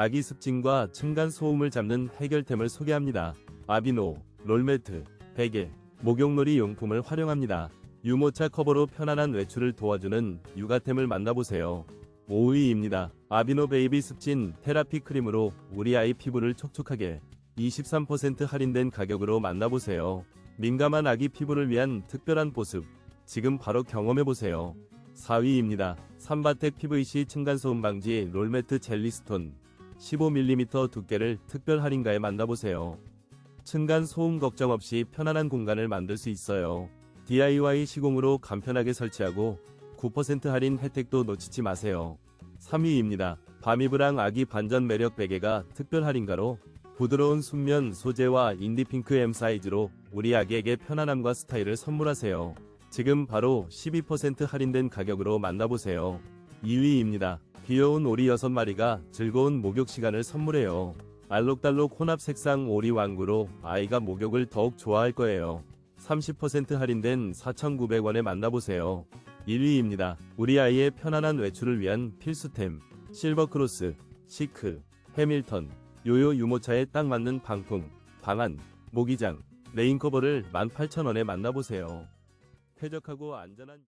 아기 습진과 층간 소음을 잡는 해결템을 소개합니다. 아비노, 롤매트, 베개, 목욕놀이 용품을 활용합니다. 유모차 커버로 편안한 외출을 도와주는 육아템을 만나보세요. 5위입니다. 아비노 베이비 습진 테라피 크림으로 우리 아이 피부를 촉촉하게 23% 할인된 가격으로 만나보세요. 민감한 아기 피부를 위한 특별한 보습. 지금 바로 경험해보세요. 4위입니다. 삼바텍 PVC 층간소음 방지 롤매트 젤리스톤 15mm 두께를 특별 할인가에 만나보세요. 층간 소음 걱정 없이 편안한 공간을 만들 수 있어요. DIY 시공으로 간편하게 설치하고 9% 할인 혜택도 놓치지 마세요. 3위입니다. 바미브랑 아기 반전 매력 베개가 특별 할인가로 부드러운 순면 소재와 인디핑크 M 사이즈로 우리 아기에게 편안함과 스타일을 선물하세요. 지금 바로 12% 할인된 가격으로 만나보세요. 2위입니다. 귀여운 오리 6마리가 즐거운 목욕 시간을 선물해요. 알록달록 혼합 색상 오리 왕구로 아이가 목욕을 더욱 좋아할 거예요. 30% 할인된 4,900원에 만나보세요. 1위입니다. 우리 아이의 편안한 외출을 위한 필수템 실버크로스, 시크, 해밀턴, 요요 유모차에 딱 맞는 방풍, 방안, 모기장, 레인커버를 18,000원에 만나보세요. 쾌적하고 안전한